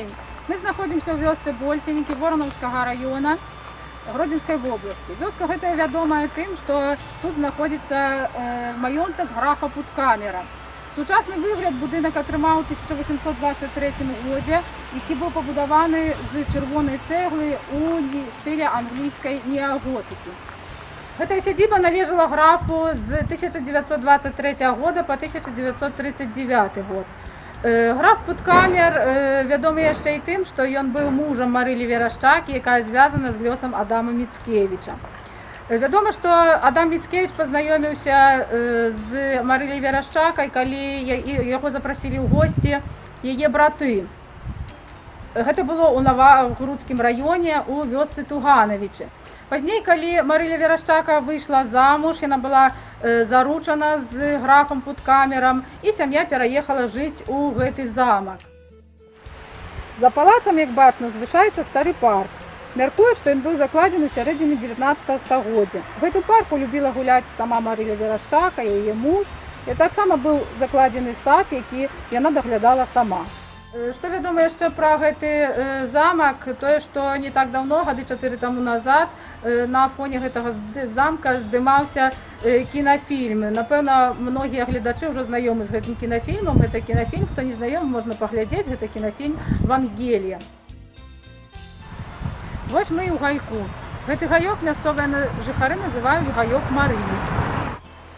дзень. Мы знаходзімся ў вёсцы Больценікі Воронаўскага района Гродзенскай вобласці. Вёска гэтая вядомая тым, што тут знаходзіцца э, маёнтак графа Путкамера. Сучасны выгляд будынак атрымаў у 1823 годзе, які быў пабудаваны з чырвонай цэглы ў не- стылі англійскай неаготыкі. Гэтая сядзіба належала графу з 1923 года по 1939 год. Граф Путкамер вядомы яшчэ і тым, што ён быў мужам Марылі Верашчакі, якая звязана з лёсам Адама Міцкевіча. Вядома, што Адам Міцкевіч пазнаёміўся з Марылі Верашчакай, калі яго запрасілі ў госці яе браты. Гэта было ў Навагрудскім раёне у вёсцы Туганавічы. Пазней, калі Марыля Верашчака выйшла замуж, яна была э, заручана з графам Путкамерам і сям'я пераехала жыць у гэты замак. За палацам, як бачна, звышаецца стары парк. Мяркуе, што ён быў закладзены ў сярэдзіне 19 стагоддзя. Гэту парку любіла гуляць сама Марыля Верашчака, яе муж. І таксама быў закладзены сад, які яна даглядала сама. Э, Што вядома яшчэ пра гэты э, замак, тое, што не так даўно, гады чатыры таму назад э, на фоне гэтага зд- замка здымаўся э, кінафільм. Напэўна, многія гледачы ўжо знаёмы з гэтым кінафільмам. Гэта кінафільм, хто не знаёмы, можна паглядзець, гэта кінафільм Вангелія. Вось мы і ў гайку. Гэты гаёк мясцовыя на- жыхары называюць гаёк Марылі.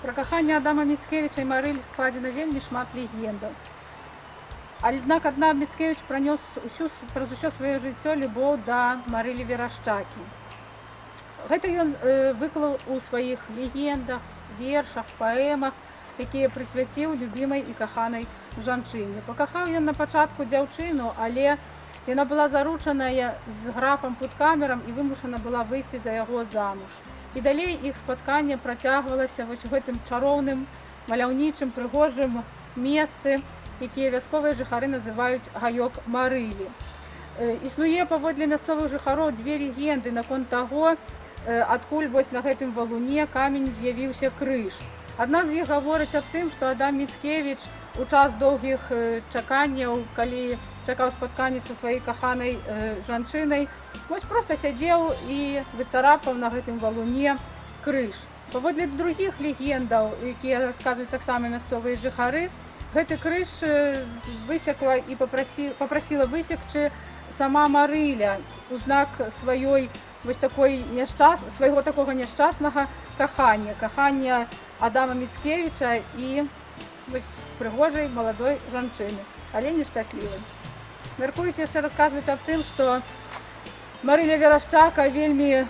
Пра каханне Адама Міцкевіча і Марылі складзена вельмі шмат легендаў. Аднак адна Міцкевіч пранёс усю, праз усё сваё жыццё любоў да Марылі Верашчакі. Гэта ён э, выклаў у сваіх легендах, вершах, паэмах, якія прысвяціў любімай і каханай жанчыне. Пакахаў ён на пачатку дзяўчыну, але яна была заручаная з графам Путкамерам і вымушана была выйсці за яго замуж. І далей іх спатканне працягвалася вось у гэтым чароўным, маляўнічым, прыгожым месцы, якія вясковыя жыхары называюць гаёк Марылі. Існуе паводле мясцовых жыхароў дзве легенды наконт таго, адкуль вось на гэтым валуне камень з'явіўся крыж. Адна з іх гаворыць аб тым, што Адам Міцкевіч у час доўгіх чаканняў, калі чакаў спатканне са сваёй каханай жанчынай, вось проста сядзеў і выцарапаў на гэтым валуне крыж. Паводле другіх легендаў, якія расказваюць таксама мясцовыя жыхары, гэты крыж э, высекла і папрасі- папрасіла высекчы сама Марыля у знак сваёй вось такой няшчас свайго такога няшчаснага кахання, кахання Адама Міцкевіча і вось прыгожай маладой жанчыны, але нешчаслівай. Мяркуюць яшчэ расказваць аб тым, што Марыля Верашчака вельмі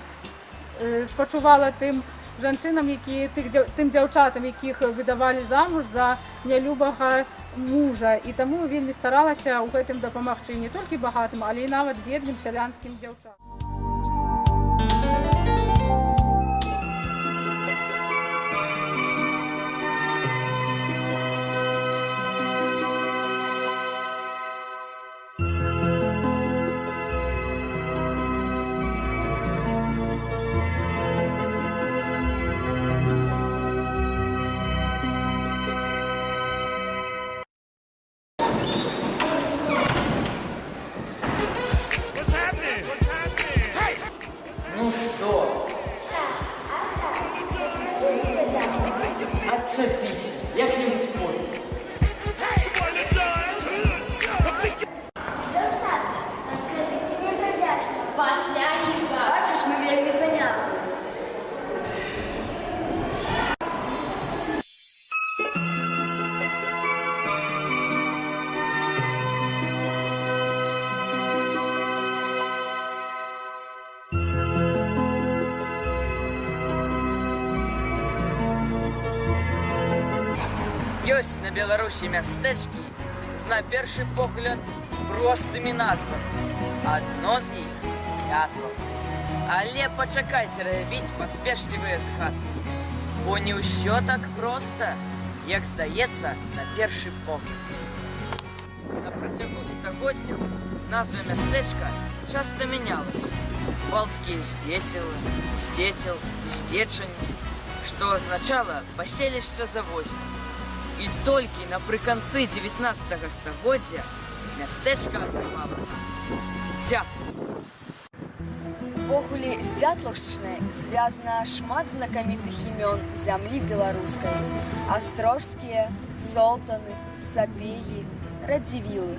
э, спачувала тым жанчынам, які тых тым дзяўчатам, якіх выдавалі замуж за нялюбага мужа і таму вельмі старалася ў гэтым дапамагчы не толькі багатым, але і нават бедным сялянскім дзяўчатам. Ёсць на Беларусі мястэчкі з на першы погляд простымі назвамі. Адно з іх дзятла. Але пачакайце рабіць паспешлівыя згадкі. Бо не ўсё так проста, як здаецца на першы погляд. На працягу стагоддзяў назва мястэчка часта мянялася. Балцкія здзецелы, здзецел, здзечанні, што азначала паселішча завозня. І толькі напрыканцы 19 стагоддзя Мястэчка атрымала Дзякуй. Увогуле з Дзятлаўшчынай звязана шмат знакамітых імён зямлі беларускай. Астрожскія, солтаны, сапегі, радзівілы.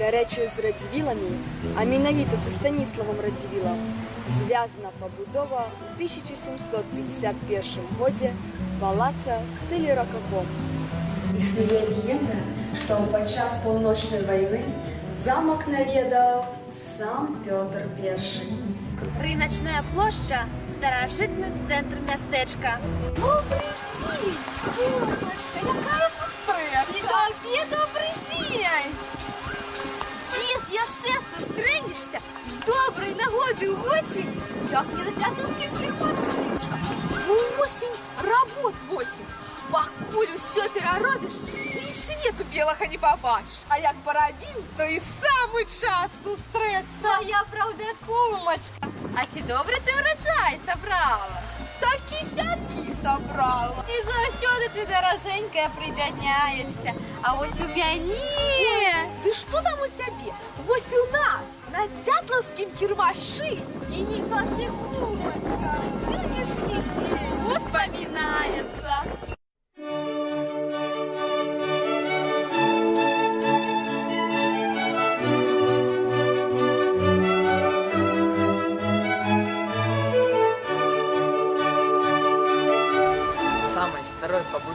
Дарэчы, з радзівіламі, а менавіта са Станіславам Радзівілам, звязана пабудова ў 1751 годзе палаца ў стылі ракако. Існуе легенда, што падчас паўночнай вайны замак наведаў сам Пётр I. Рыночная площа – старожитный центр мястэчка. Добрый день! Булочка, якая сестра! Тебе добрый день! Дзе ж яшчэ сустрэнешся з добрай нагоды ў восень, як не на дзятаўскім прымашчычка. Восень, работ восень. Пакуль усё пераробіш, і свету белага не пабачыш. А як парабіў, то і самы час сустрэцца. Моя правда кумачка. А ці добры ты ўраджай сабрала? Такі сякі сабрала. І заўсёды ты даражэнькая прыбядняешься. А вось у мяне... Ты што там у цябе? Вось у нас на дзятлаўскім кірмашы і не кажы кумачка. Сённяшні дзень успамінаецца.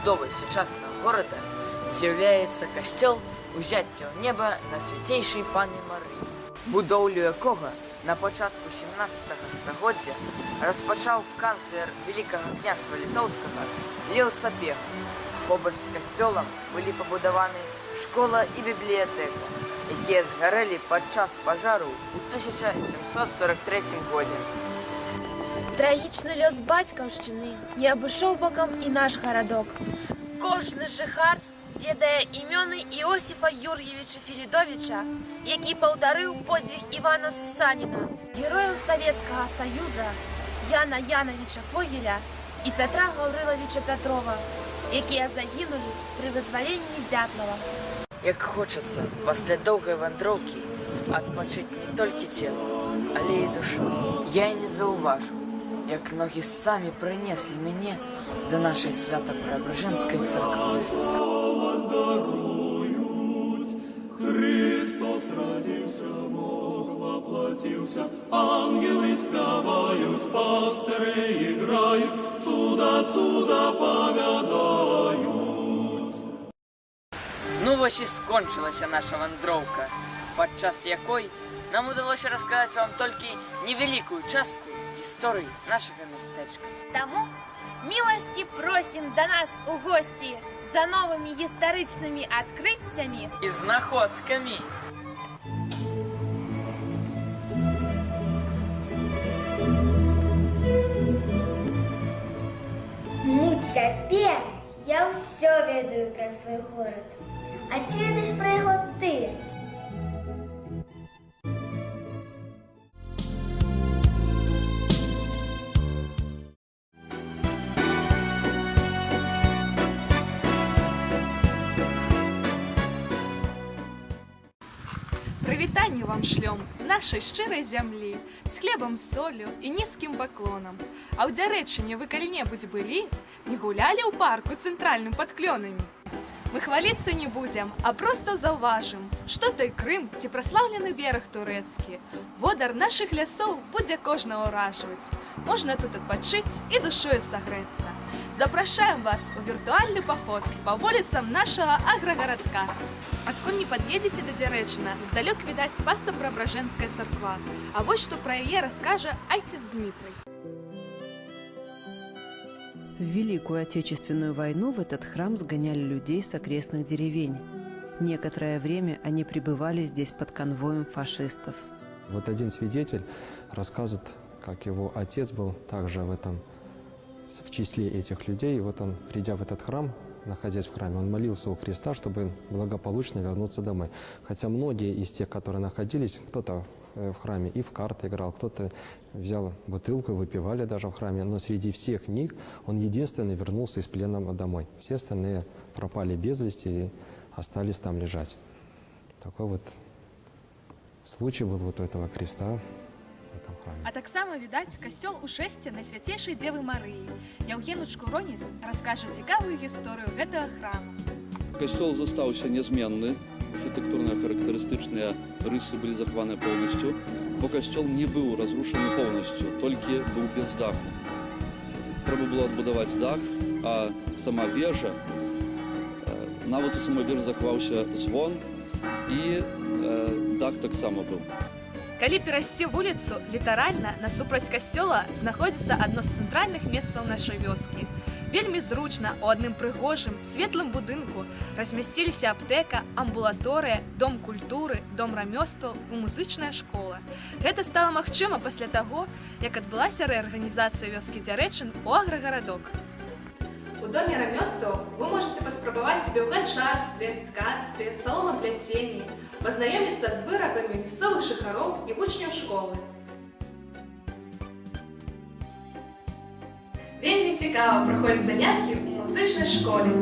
старой пабудовай сучаснага горада з'яўляецца касцёл узяцця ў неба на свяцейшай пані Марыі, будоўлю якога на пачатку 17 стагоддзя распачаў канцлер Великага княства літоўскага Леў Сапега. Побач з касцёлам былі пабудаваны школа і бібліятэка, якія згарэлі падчас пажару ў 1743 годзе. Трагічны лёс бацькаўшчыны не абышоў бокам і наш гарадок. Кожны жыхар ведае імёны Іосіфа Юр'евіча Філідовіча, які паўтарыў подзвіг Івана Сусаніна, герояў Савецкага Саюза, Яна Янавіча Фогеля і Пятра Гаўрылавіча Пятрова, якія загінулі пры вызваленні Дзятлава. Як хочацца пасля доўгай вандроўкі адпачыць не толькі цела, але і душу. Я і не заўважу, як ногі самі прынеслі мяне да нашай свята преабражэнскай царквы. Христос родився, Бог воплотився, ангели спявають, пастири іграють, цуда, цуда повядають. Ну вось і скончылася наша вандроўка, падчас якой нам удалося расказаць вам толькі невялікую частку гісторыі нашага мястэчка. Таму міласці просім да нас у госці за новымі гістарычнымі адкрыццямі І знаходкамі. Ну, цяпер я ўсё ведаю пра свой горад. А ці ведаеш пра яго ты? Прывітанне вам шлём з нашай шчырай зямлі, з хлебам з солю і нізкім баклонам. А ў дзярэчыне вы калі-небудзь былі, не гулялі ў парку цэнтральным пад клёнамі. Мы хваліцца не будзем, а проста заўважым, што той Крым ці праслаўлены бераг турэцкі. Водар нашых лясоў будзе кожна ўражваць. Можна тут адпачыць і душою сагрэцца. Запрашаем вас у віртуальны паход па вуліцам нашага аграгарадка. Адкуль не пад'едзеце да дзярэчына, здалёк відаць спаса преабражэнская царква. А вось што пра яе раскажа айцец Дмітрый. В Великую Отечественную войну в этот храм сгоняли людей с окрестных деревень. Некоторое время они пребывали здесь под конвоем фашистов. Вот один свидетель рассказывает, как его отец был также в этом в числе этих людей. И вот он, придя в этот храм, находясь в храме, он молился у Христа, чтобы благополучно вернуться домой. Хотя многие из тех, которые находились, кто-то э, в храме и в карты играл, кто-то взял бутылку, выпивали даже в храме, но среди всех них он единственный вернулся из плена домой. Все остальные пропали без вести и остались там лежать. Такой вот случай был вот у этого креста в этом храме. А таксама відаць касцёл у шэсце найсвяцейшай дзевы Марыі. Яўгенучку Роніс раскажа цікавую гісторыю гэтага храма. Касцёл застаўся нязменны, архітэктурныя характарыстычныя рысы былі захаваны поўнасцю, бо касцёл не быў разрушаны поўнасцю, толькі быў без даху. Трэба было адбудаваць дах, а сама вежа, э, нават у самой вежы захаваўся звон і э, дах таксама быў. Калі перайсці вуліцу, літаральна насупраць касцёла знаходзіцца адно з цэнтральных месцаў нашай вёскі. Вельмі зручна у адным прыгожым, светлым будынку размясціліся аптэка, амбулаторыя, дом культуры, дом рамёстваў і музычная школа. Гэта стала магчыма пасля таго, як адбылася рэарганізацыя вёскі дзярэчын у аграгарадок. У доме рамёстваў вы можете паспрабаваць сябе ў ганчарстве, ткацтве, саломапляценні, пазнаёміцца з вырабамі мясцовых жыхароў і вучняў школы. Вельмі цікава праходзяць заняткі ў музычнай школе.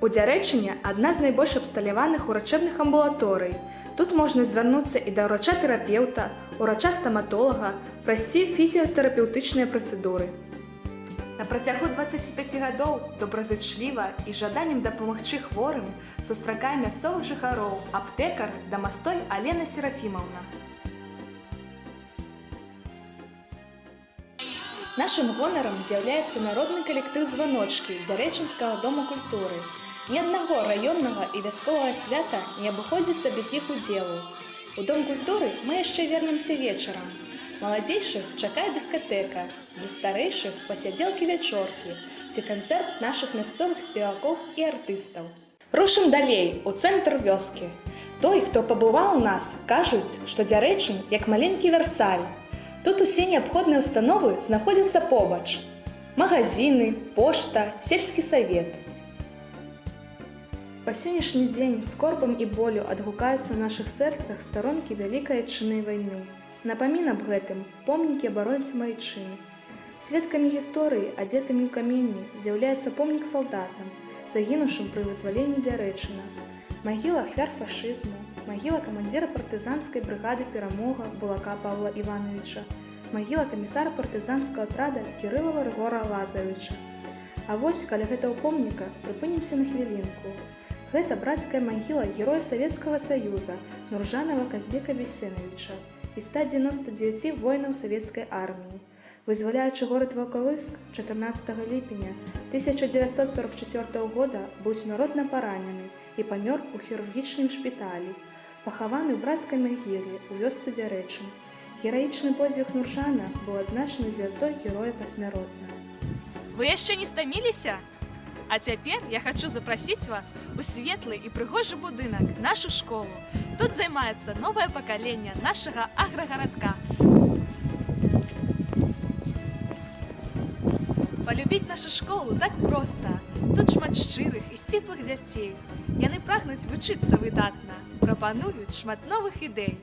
У дзярэчыне адна з найбольш абсталяваных урачэбных амбулаторый. Тут можна звярнуцца і да ўрача-тэрапеўта, урача-стаматолага, прайсці фізіятэрапеўтычныя працэдуры. На працягу 25 гадоў добразычліва і з жаданнем дапамагчы хворым сустракае мясцовых жыхароў аптэкар дамастой Алена Серафімаўна. Нашым гонарам з'яўляецца народны калектыў званочкі дзярэчынскага дома культуры. Ні аднаго раённага і вясковага свята не абыходзіцца без іх удзелу. У дом культуры мы яшчэ вернемся вечарам. Маладзейшых чакае дыскатэка, для старэйшых пасядзелкі вячоркі ці канцэрт нашых мясцовых спевакоў і артыстаў. Рушым далей у цэнтр вёскі. Той, хто пабываў у нас, кажуць, што дзярэчын як маленькі версаль. Тут усе неабходныя установы знаходзяцца побач. Магазіны, пошта, сельскі савет. Па сённяшні дзень скорбам і болю адгукаюцца ў нашых сэрцах старонкі вялікай адчыннай вайны. Напамін аб гэтым помнікі абаронцы майчыны. Сведкамі гісторыі, адзетымі ў каменні, з'яўляецца помнік салдатам, загінуўшым пры вызваленні дзярэчына. Магіла ахвяр фашызму, магіла камандзіра партызанскай брыгады перамога Булака Павла Івановича, магіла камісара партызанскага атрада Кірылава Рыгора Лазавіча. А вось каля гэтага помніка прыпынімся на хвілінку. Гэта брацкая магіла героя Савецкага Саюза Нуржанова Казбека Бесеновича і 199 воінаў савецкай арміі. Вызваляючы горад Ваўкавыск 14 ліпеня 1944 года быў смяротна паранены і памёр у хірургічным шпіталі, пахаваны ў брацкай магіле ў вёсцы дзярэчын. Гераічны подзвіг Нуржана быў адзначаны звяздой героя пасмяротна. Вы яшчэ не стаміліся? А цяпер я хочу запрасіць вас у светлы і прыгожы будынак, нашу школу. Тут займаецца новае пакаленне нашага аграгарадка. Полюбіць нашу школу так проста. Тут шмат шчырых і сціплых дзяцей. Яны прагнуць вучыцца выдатна, прапануюць шмат новых ідэй.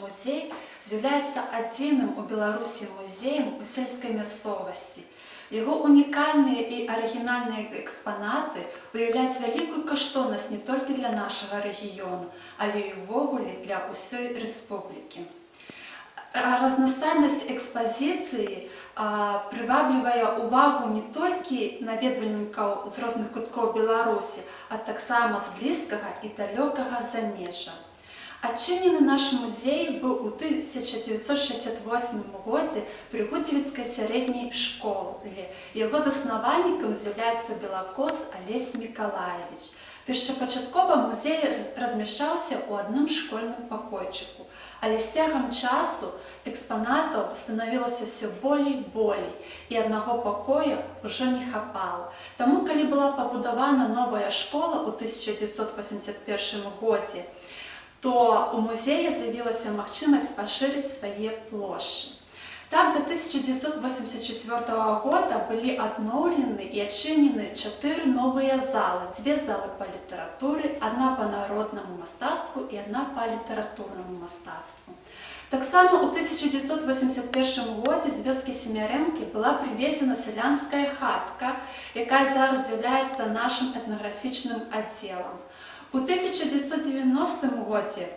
музей з'яўляецца адзіным у Беларусі музеем у сельскай мясцовасці. Яго унікальныя і арыгінальныя экспанаты уяўляюць вялікую каштоўнасць не толькі для нашага рэгіёну, але і ўвогуле для ўсёй рэспублікі. Разнастайнасць экспазіцыі а, прываблівае ўвагу не толькі наведвальнікаў з розных куткоў Беларусі, а таксама з блізкага і далёкага замежжа. Адчынены наш музей быў у 1968 годзе пры Гудзевіцкай сярэдняй школе. Яго заснавальнікам з'яўляецца белакос Алесь Мікалаевич. Першапачаткова музей роз- размяшчаўся ў адным школьным пакойчыку, але з цягам часу экспанатаў станавілася ўсё болей болей і аднаго пакоя ўжо не хапала. Таму калі была пабудавана новая школа ў 1981 годзе, то у музея з'явілася магчымасць пашырыць свае плошчы. Так, до 1984 года былі адноўлены і адчынены чатыры новыя залы, дзве залы па літаратуры, адна па народнаму мастацтву і адна па літаратурнаму мастацтву. Таксама ў 1981 годзе з вёскі Семярэнкі была прывезена сялянская хатка, якая зараз з'яўляецца нашым этнаграфічным аддзелам. У 1990 годзе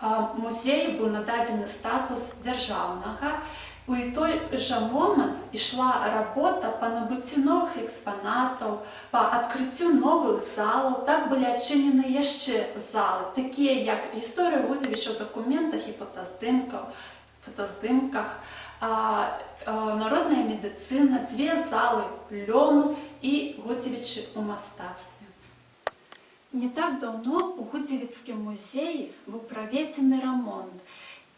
а, музею быў нададзены статус дзяржаўнага, У і той жа момант ішла работа па набыццю новых экспанатаў, па адкрыццю новых залаў, так былі адчынены яшчэ залы, такія як гісторыя Гудзевіча ў дакументах і фотаздымках, фотаздымках, а, а, народная медыцына, дзве залы лёну і Гудзевічы ў мастацтве. Не так даўно у Гудзевіцкім музеі быў праведзены рамонт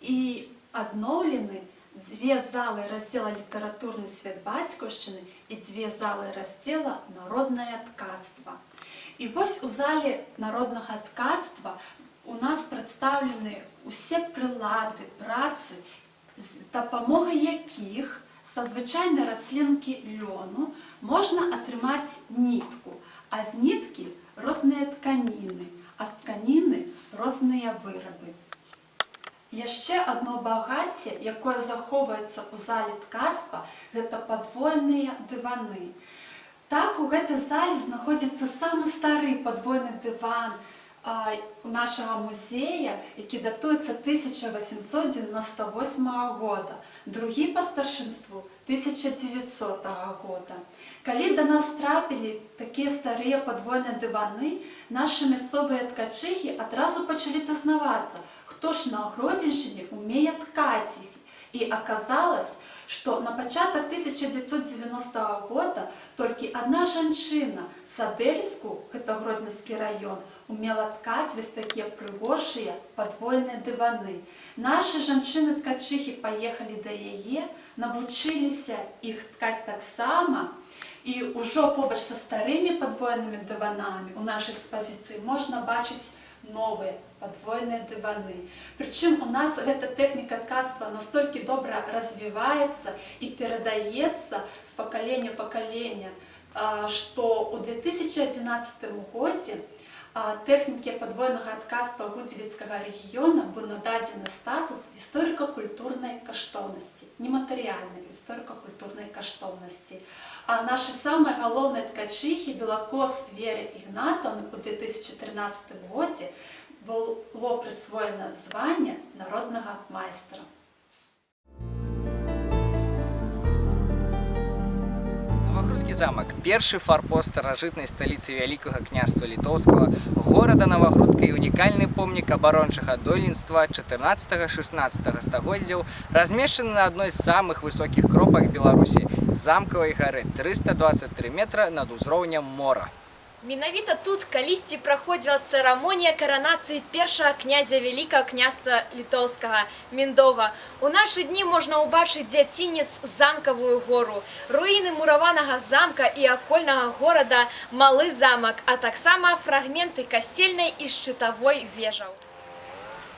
і адноўлены дзве залы раздзела літаратурны свет бацькаўшчыны і дзве залы раздзела народнае ткацтва. І вось у зале народнага ткацтва у нас прадстаўлены усе прылады працы, з дапамогай якіх са звычайнай раслінкі лёну можна атрымаць нітку, а з ніткі розныя тканіны, а з тканіны розныя вырабы. Яшчэ адно багацце, якое захоўваецца ў зале ткацтва, гэта падвойныя дываны. Так у гэтай зале знаходзіцца самы стары падвойны дыван а, у нашага музея, які датуецца 1898 года, другі па старшынству 1900 года. Калі да нас трапілі такія старыя падвойныя дываны, нашы мясцовыя ткачыхі адразу пачалі тазнавацца, хто ж на Гродзеншчыне умее ткаць іх. І аказалось, што на пачатак 1990 года толькі адна жанчына Садельску, гэта Гродзенскі раён, умела ткаць вось такія прыгожыя падвойныя дываны. Нашы жанчыны-ткачыхі паехалі да яе, навучыліся іх ткаць таксама, і ўжо побач са старымі падвойнымі дыванамі у нашай экспазіцыі можна бачыць новыя падвойныя дываны. Прычым у нас гэта тэхніка ткацтва настолькі добра развіваецца і перадаецца з пакалення пакалення, а, што ў 2011 годзе а, тэхнікі падвойнага ткацтва гудзівіцкага рэгіёна быў нададзены статус гісторыка-культурнай каштоўнасці, нематэрыяльнай гісторыка-культурнай каштоўнасці. А нашы самыя галоўныя ткачыхі белакос Веры Ігнатаўны у 2013 годзе было прысвоена званне народнага майстра. Новагрудскі замак першы фарпост старажытнай сталіцы вялікага княства літоўскага горада Навагрудка і унікальны помнік абарончага дойлідства 14-16 стагоддзяў размешчаны на адной з самых высокіх кропак Беларусі замкавай гары 323 метра над узроўнем мора. Менавіта тут калісьці праходзіла цырымонія каранацыі першага князя вялікага княства літоўскага Міндога. У нашы дні можна ўбачыць дзяцінец замкавую гору, руіны мураванага замка і акольнага горада малы замак, а таксама фрагменты касцельнай і шчытавой вежаў.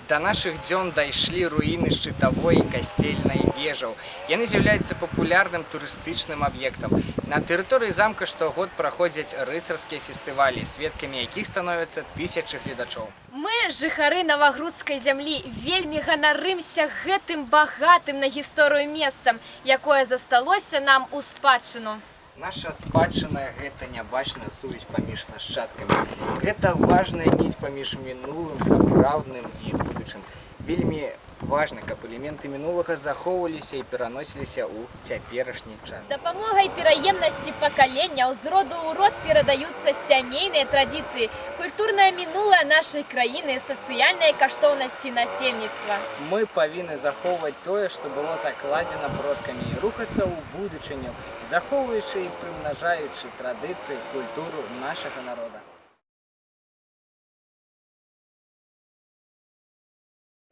Да нашых дзён дайшлі руіны шчытавой і касцельнай вежаў. Яны з'яўляюцца папулярным турыстычным аб'ектам. На тэрыторыі замка штогод праходзяць рыцарскія фестывалі, сведкамі якіх становяцца тысячы гледачоў. Мы, жыхары навагрудскай зямлі, вельмі ганарымся гэтым багатым на гісторыю месцам, якое засталося нам у спадчыну. Наша спадчына гэта нябачная сувязь паміж нашчадкамі. Гэта важная ніць паміж мінулым, сапраўдным і будучым. Вельмі важна, каб элементы мінулага захоўваліся і пераносіліся ў цяперашні час. З дапамогай пераемнасці пакалення з роду ў род перадаюцца сямейныя традыцыі, культурнае мінулае нашай краіны, сацыяльныя каштоўнасці насельніцтва. Мы павінны захоўваць тое, што было закладзена продкамі і рухацца ў будучыню, захоўваючы і прымнажаючы традыцыі культуру нашага народа.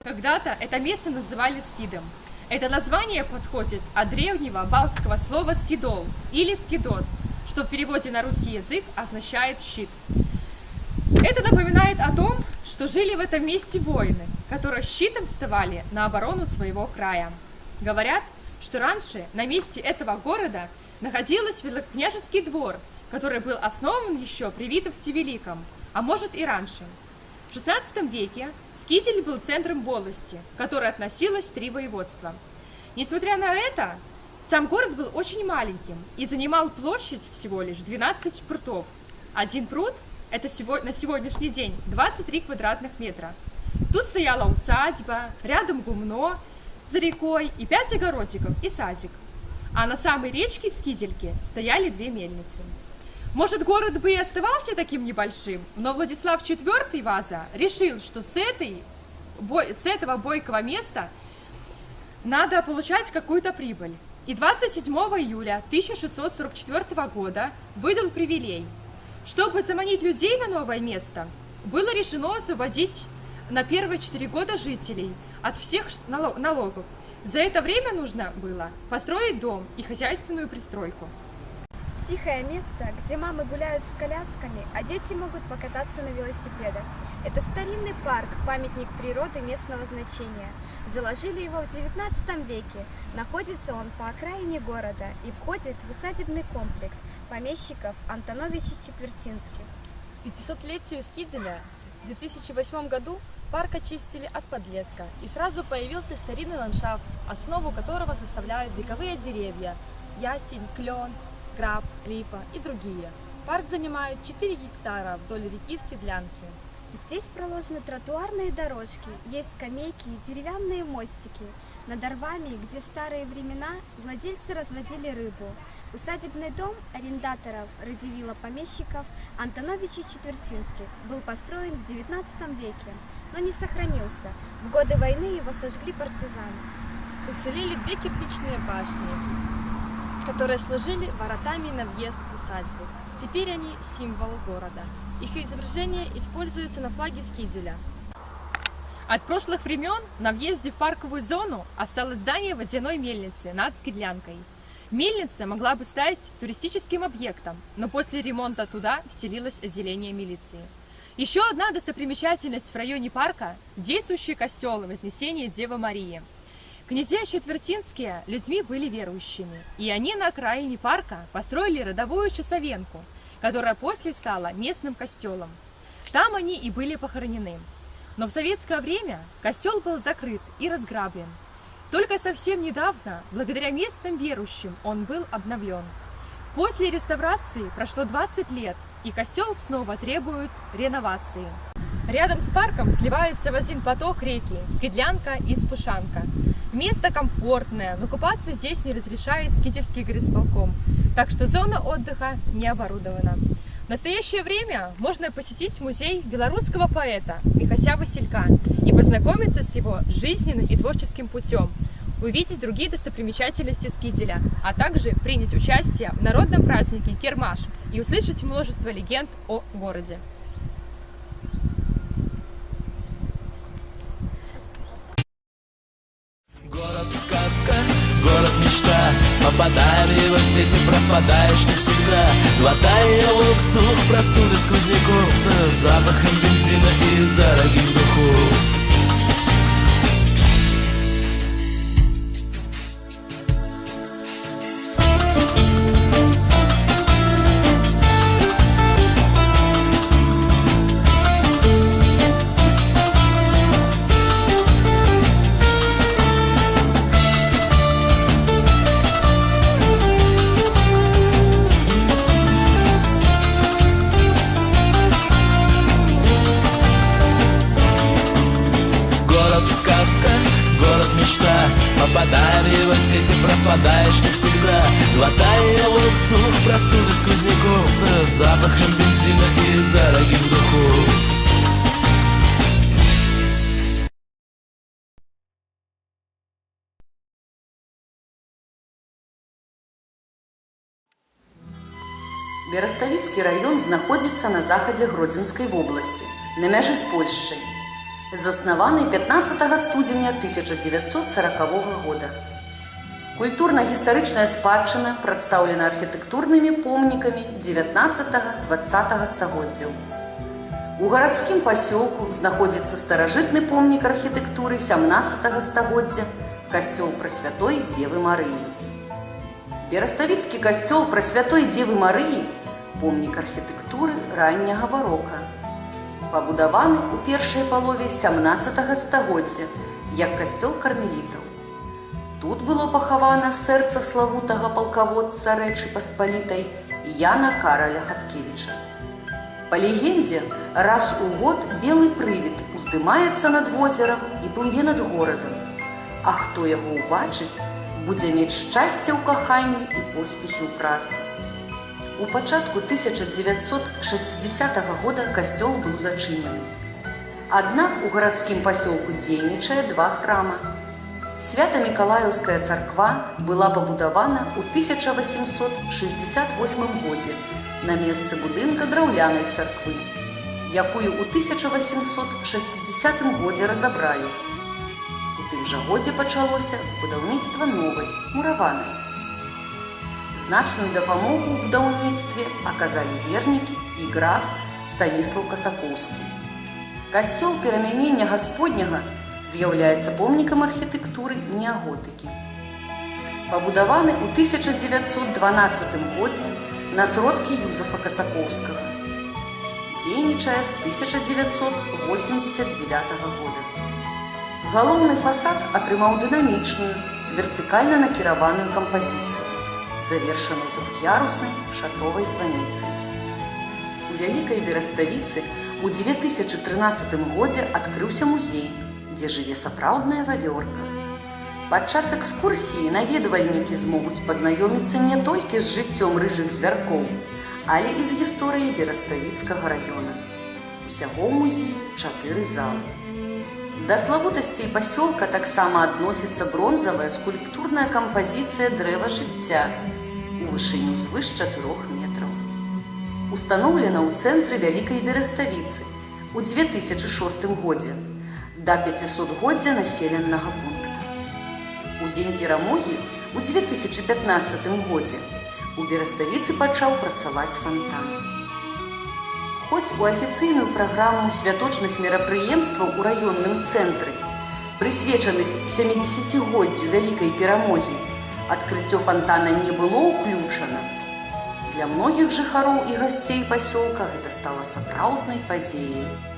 Когда-то это место называли Скидом. Это название подходит от древнего балтского слова «скидол» или «скидос», что в переводе на русский язык означает «щит». Это напоминает о том, что жили в этом месте воины, которые щитом вставали на оборону своего края. Говорят, что раньше на месте этого города находился великокняжеский двор, который был основан еще при Витовте Великом, а может и раньше. В XVI веке Скидель был центром волости, к которой относилось три воеводства. Несмотря на это, сам город был очень маленьким и занимал площадь всего лишь 12 прутов. Один прут – это на сегодняшний день 23 квадратных метра. Тут стояла усадьба, рядом гумно за рекой и пять огородиков и садик. А на самой речке Скидельки стояли две мельницы. Может, город бы и оставался таким небольшим, но Владислав IV Ваза решил, что с, этой, бой- с этого бойкого места надо получать какую-то прибыль. И 27 июля 1644 года выдал привилей. Чтобы заманить людей на новое место, было решено освободить на первые 4 года жителей от всех налогов. За это время нужно было построить дом и хозяйственную пристройку. Тихое место, где мамы гуляют с колясками, а дети могут покататься на велосипедах. Это старинный парк, памятник природы местного значения. Заложили его в 19 веке. Находится он по окраине города и входит в усадебный комплекс помещиков Антоновича Четвертинских. 500-летию Скиделя в 2008 году парк очистили от подлеска, и сразу появился старинный ландшафт, основу которого составляют вековые деревья – ясень, клен, граб, липа и другие. Парк занимает 4 гектара вдоль реки Скидлянки. Здесь проложены тротуарные дорожки, есть скамейки и деревянные мостики. Над рвами, где в старые времена владельцы разводили рыбу. Усадебный дом арендаторов Радивила помещиков Антоновича Четвертинских был построен в XIX веке, но не сохранился. В годы войны его сожгли партизаны. Уцелели две кирпичные башни, которые служили воротами на въезд в усадьбу. Теперь они символ города. Их изображение используется на флаге Скиделя. От прошлых времен на въезде в парковую зону осталось здание водяной мельницы над Скидлянкой. Мельница могла бы стать туристическим объектом, но после ремонта туда вселилось отделение милиции. Еще одна достопримечательность в районе парка – действующий костел Вознесения Девы Марии. Князья Четвертинские людьми были верующими, и они на окраине парка построили родовую часовенку, которая после стала местным костелом. Там они и были похоронены. Но в советское время костел был закрыт и разграблен. Только совсем недавно, благодаря местным верующим, он был обновлен. После реставрации прошло 20 лет, и костел снова требует реновации. Рядом с парком сливаются в один поток реки Скидлянка и Спушанка. Место комфортное, но купаться здесь не разрешает Скительский горисполком, так что зона отдыха не оборудована. В настоящее время можно посетить музей белорусского поэта Михася Василька и познакомиться с его жизненным и творческим путем, увидеть другие достопримечательности Скиделя, а также принять участие в народном празднике Кермаш и услышать множество легенд о городе. Мечта Попадая в его сети, пропадаешь навсегда. Глотая воздух, простуды сквозняков С запахом бензина и дорогих духов Глотая воздух, простуды сквозняков С запахом бензина и дорогих духов Бераставіцкі раён знаходзіцца на захадзе гродзенскай вобласці, на мяжы з Польшчай. заснаваны 15 студзеня 1940 года. Культурна-гістарычная спадчына прадстаўлена архітэктурнымі помнікамі 19-20 стагоддзяў. У гарадскім пасёлку знаходзіцца старажытны помнік архітэктуры 17 стагоддзя касцёл прасвятой дзевы Марыі. Бераставіцкі касцёл прасвятой дзевы Марыі помнік архітэктуры ранняга барока. Пабудаваны ў першай палове 17 стагоддзя як касцёл кармелітаў. Тут было пахавана сэрца славутага палкаводца рэчы паспалітай Яна Караля Хаткевіча. Па легендзе, раз у год белы прывід уздымаецца над возерам і плыве над горадам. А хто яго ўбачыць, будзе мець шчасце ў каханні і поспехі ў працы. У пачатку 1960 года касцёл быў зачынены. Аднак у гарадскім пасёлку дзейнічае два храма. Свята-Мікалаеўская царква была пабудавана ў 1868 годзе на месцы будынка драўлянай царквы, якую ў 1860 годзе разабралі. У тым жа годзе пачалося будаўніцтва новай мураванай. Значную дапамогу ў будаўніцтве аказалі вернікі і граф Станіслаў Касакоўскі. Касцёл перамянення гасподняга з'яўляецца помнікам архітэктуры неаготыкі. Пабудаваны ў 1912 годзе на сродкі Юзафа Касакоўскага. Дзейнічае з 1989 года. Галоўны фасад атрымаў дынамічную, вертыкальна накіраваную кампазіцыю, завершаную двух'яруснай шатровай званіцай. У вялікай бераставіцы у 2013 годзе адкрыўся музей, дзе жыве сапраўдная вавёрка. Падчас экскурсіі наведвальнікі змогуць пазнаёміцца не толькі з жыццём рыжых звяркоў, але і з гісторыяй бераставіцкага раёна. Усяго ў музеі чатыры залы. Да славутасцей пасёлка таксама адносіцца бронзавая скульптурная кампазіцыя дрэва жыцця у вышыню звыш 4 метраў. Устаноўлена ў цэнтры вялікай бераставіцы у 2006 годзе да 500годдзя населенага пункта. У дзень перамогі у 2015 годзе у бераставіцы пачаў працаваць фонтан. Хоць у афіцыйную праграму святочных мерапрыемстваў у раённым цэнтры, прысвечаных 70годдзю вялікай перамогі, адкрыццё фонтана не было ўключана. Для многіх жыхароў і гасцей пасёлка гэта стала сапраўднай падзеяй.